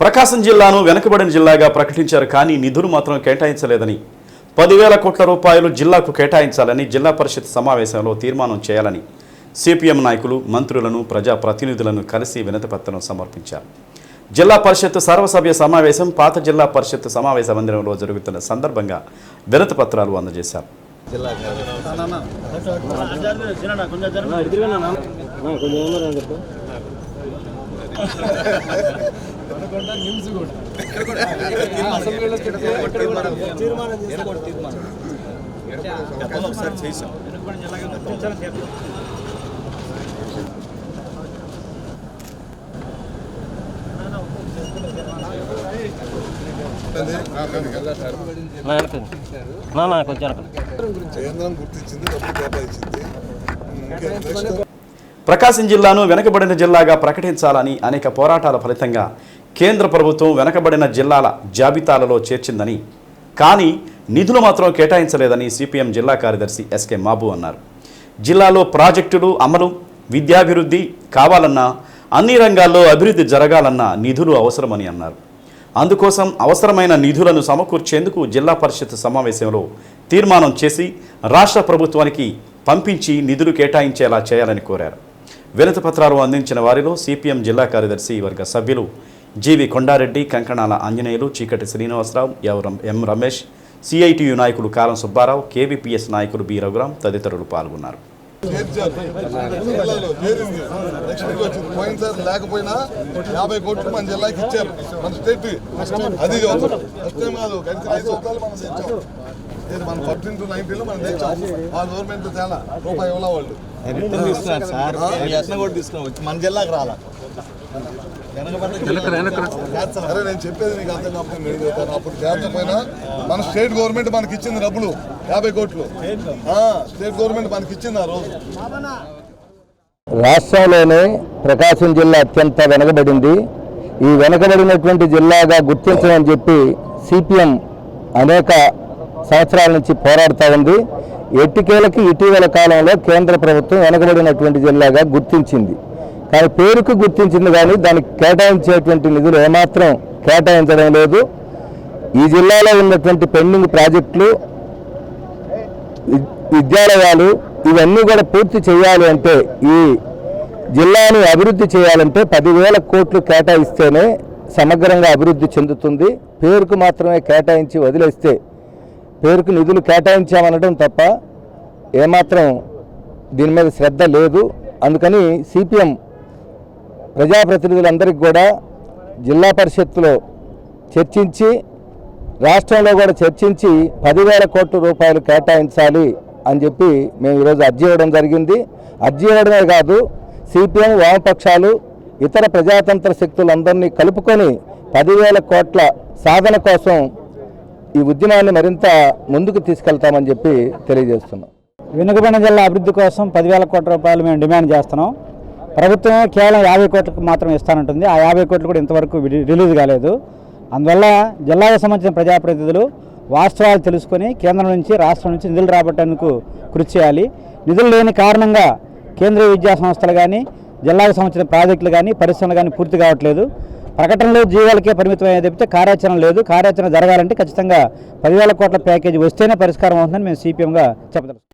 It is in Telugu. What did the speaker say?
ప్రకాశం జిల్లాను వెనుకబడిన జిల్లాగా ప్రకటించారు కానీ నిధులు మాత్రం కేటాయించలేదని. పదివేల కోట్ల రూపాయలు జిల్లాకు కేటాయించాలని జిల్లా పరిషత్ సమావేశంలో తీర్మానం చేయాలని సిపిఎం నాయకులు మంత్రులను ప్రజాప్రతినిధులను కలిసి వినతిపత్రం సమర్పించారు. జిల్లా పరిషత్ సర్వసభ్య సమావేశం పాత జిల్లా పరిషత్ సమావేశ మందిరంలో జరుగుతున్న సందర్భంగా వినతిపత్రాలు అందజేశారు. వెనకండి నా నా కొంచెం వెనకండి కేంద్రం గుర్తించింది డబ్బులు కేటాయించింది. ఇంకే నెక్స్ట్ ప్రకాశం జిల్లాను వెనకబడిన జిల్లాగా ప్రకటించాలని అనేక పోరాటాల ఫలితంగా కేంద్ర ప్రభుత్వం వెనకబడిన జిల్లాల జాబితాలలో చేర్చిందని కానీ నిధులు మాత్రం కేటాయించలేదని సిపిఎం జిల్లా కార్యదర్శి ఎస్కే మాబు అన్నారు. జిల్లాలో ప్రాజెక్టులు అమలు విద్యాభివృద్ధి కావాలన్నా అన్ని రంగాల్లో అభివృద్ధి జరగాలన్నా నిధులు అవసరమని అన్నారు. అందుకోసం అవసరమైన నిధులను సమకూర్చేందుకు జిల్లా పరిషత్ సమావేశంలో తీర్మానం చేసి రాష్ట్ర ప్రభుత్వానికి పంపించి నిధులు కేటాయించేలా చేయాలని కోరారు. వినతి పత్రాలు అందించిన వారిలో సిపిఎం జిల్లా కార్యదర్శి వర్గ సభ్యులు జీవి కొండారెడ్డి కంకణాల ఆంజనేయులు చీకటి శ్రీనివాసరావు ఎవరం ఎం రమేష్ సిఐటియు నాయకులు కారం సుబ్బారావు కేవీపీఎస్ నాయకులు బి రఘురాం తదితరులు పాల్గొన్నారు. చేర్చారు జిల్లాలో చేరింది నెక్స్ట్ వీక్ వచ్చింది పోయినసారి లేకపోయినా యాభై కోట్లు మన జిల్లాకి ఇచ్చారు మన స్టేట్ అది కాదు ఫస్ట్ టైం కాదు గడిచిన ఐదు సంవత్సరాలు మనం తెచ్చాం ఇది మన ఫోర్టీన్ టు నైన్టీన్లో మనం తెచ్చాం వాళ్ళ గవర్నమెంట్ చాలా రూపాయి ఇవ్వాల వాళ్ళు రిటర్న్ తీసుకున్నారు సార్? మీ అట్న కూడా తీసుకున్నాం మన జిల్లాకు రాలా. అరే నేను చెప్పేది నీకు అర్థం కాకపోతే నేను చెప్తాను. అప్పుడు చేర్చకపోయినా మన స్టేట్ గవర్నమెంట్ మనకి ఇచ్చింది డబ్బులు యాభై కోట్లు. ఆ, స్టేట్ గవర్నమెంట్ మనకి ఇచ్చింది ఆ రోజు. రాష్ట్రంలోనే ప్రకాశం జిల్లా అత్యంత వెనకబడింది. ఈ వెనకబడినటువంటి జిల్లాగా గుర్తించమని చెప్పి సిపిఎం అనేక సంవత్సరాల నుంచి పోరాడుతూ ఉంది. ఎట్టికేలకి ఇటీవల కాలంలో కేంద్ర ప్రభుత్వం వెనకబడినటువంటి జిల్లాగా గుర్తించింది. కానీ పేరుకు గుర్తించింది కానీ దానికి కేటాయించేటువంటి నిధులు ఏమాత్రం కేటాయించడం లేదు. ఈ జిల్లాలో ఉన్నటువంటి పెండింగ్ ప్రాజెక్టులు విద్యాలయాలు ఇవన్నీ కూడా పూర్తి చేయాలి అంటే ఈ జిల్లాను అభివృద్ధి చేయాలంటే పదివేల కోట్లు కేటాయిస్తేనే సమగ్రంగా అభివృద్ధి చెందుతుంది. పేరుకు మాత్రమే కేటాయించి వదిలేస్తే పేరుకు నిధులు కేటాయించామనడం తప్ప ఏమాత్రం దీని మీద శ్రద్ధ లేదు. అందుకని సిపిఎం ప్రజాప్రతినిధులందరికీ కూడా జిల్లా పరిషత్తులో చర్చించి రాష్ట్రంలో కూడా చర్చించి పదివేల కోట్ల రూపాయలు కేటాయించాలి అని చెప్పి మేము ఈరోజు అర్జీ ఇవ్వడం జరిగింది. అర్జీ ఇవ్వడమే కాదు సిపిఎం వామపక్షాలు ఇతర ప్రజాతంత్ర శక్తులందరినీ కలుపుకొని పదివేల కోట్ల సాధన కోసం ఈ ఉద్యమాన్ని మరింత ముందుకు తీసుకెళ్తామని చెప్పి తెలియజేస్తున్నాం. వెనుకబడిన జిల్లా అభివృద్ధి కోసం పదివేల కోట్ల రూపాయలు మేము డిమాండ్ చేస్తున్నాం. ప్రభుత్వం కేవలం యాభై కోట్లకు మాత్రం ఇస్తానంటుంది. ఆ యాభై కోట్లు కూడా ఇంతవరకు రిలీజ్ కాలేదు. అందువల్ల జిల్లాకు సంబంధించిన ప్రజాప్రతినిధులు వాస్తవాలు తెలుసుకొని కేంద్రం నుంచి రాష్ట్రం నుంచి నిధులు రాబట్టేందుకు కృషి చేయాలి. నిధులు లేని కారణంగా కేంద్రీయ విద్యా సంస్థలు కానీ జిల్లాకు సంబంధించిన ప్రాజెక్టులు కానీ పరిశ్రమలు కానీ పూర్తి కావట్లేదు. ప్రకటనలు జీవాలకే పరిమితం అయ్యే తప్పితే కార్యాచరణ లేదు. కార్యాచరణ జరగాలంటే ఖచ్చితంగా పదివేల కోట్ల ప్యాకేజీ వస్తేనే పరిష్కారం అవుతుందని మేము సిపిఎంగా చెప్పదలుచుకున్నాం